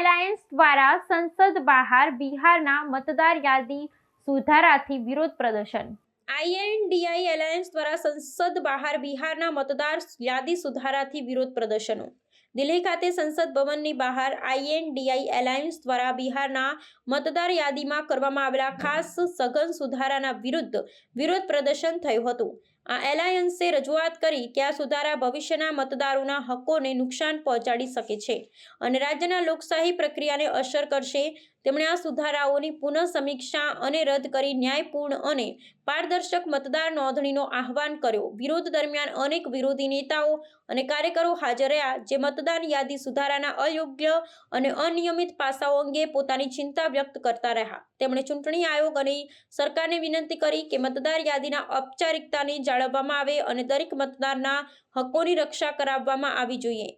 Alliance દ્વારા સંસદ બહાર બિહારના મતદાર યાદી સુધારાથી વિરોધ પ્રદર્શન. આઈએનડીઆઈ એલાયન્સ દ્વારા સંસદ બહાર બિહારના મતદાર યાદી સુધારાથી વિરોધ પ્રદર્શનો. દિલ્હી ખાતે સંસદ ભવનની બહાર આઈએનડીઆઈ એલાયન્સ દ્વારા બિહારના મતદાર યાદીમાં કરવામાં આવેલા ખાસ સઘન સુધારાના વિરુદ્ધ વિરોધ પ્રદર્શન થયું હતું. આ એલાયન્સે રજૂઆત કરી કે આ સુધારા ભવિષ્યના મતદારોના હકોને નુકસાન પહોંચાડી શકે છે અને રાજ્યના લોકશાહી પ્રક્રિયાને અસર કરશે તેમણે આ સુધારાઓની પુનઃ સમીક્ષા અને રદ કરી ન્યાયપૂર્ણ અને પારદર્શક મતદાર નોંધણીનો આહવાન કર્યો. વિરોધ દરમિયાન અનેક વિરોધી નેતાઓ અને કાર્યકરો હાજર રહ્યા, જે મતદાન યાદી સુધારાના અયોગ્ય અને અનિયમિત પાસાઓ અંગે પોતાની ચિંતા વ્યક્ત કરતા રહ્યા. તેમણે ચૂંટણી આયોગ અને સરકારને વિનંતી કરી કે મતદાર યાદીના ઔપચારિકતાને જાળવવામાં આવે અને દરેક મતદારના હકોની રક્ષા કરાવવામાં આવી જોઈએ.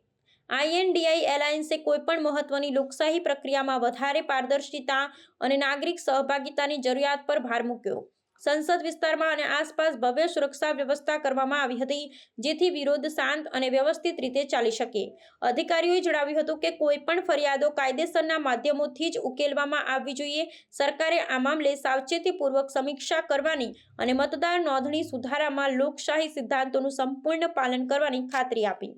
આઈએનડીઆઈ એલાયન્સે કોઈપણ મહત્વની લોકશાહી પ્રક્રિયામાં વધારે પારદર્શિતા અને નાગરિક સહભાગિતાની જરૂરિયાત પર ભાર મૂક્યો. સંસદ વિસ્તારમાં અને આસપાસ ભવ્ય સુરક્ષા વ્યવસ્થા કરવામાં આવી હતી, જેથી વિરોધ શાંત અને વ્યવસ્થિત રીતે ચાલી શકે. અધિકારીઓએ જણાવ્યું હતું કે કોઈ પણ ફરિયાદો કાયદેસરના માધ્યમોથી જ ઉકેલવામાં આવવી જોઈએ. સરકારે આ મામલે સાવચેતીપૂર્વક સમીક્ષા કરવાની અને મતદાર નોંધણી સુધારામાં લોકશાહી સિદ્ધાંતોનું સંપૂર્ણ પાલન કરવાની ખાતરી આપી.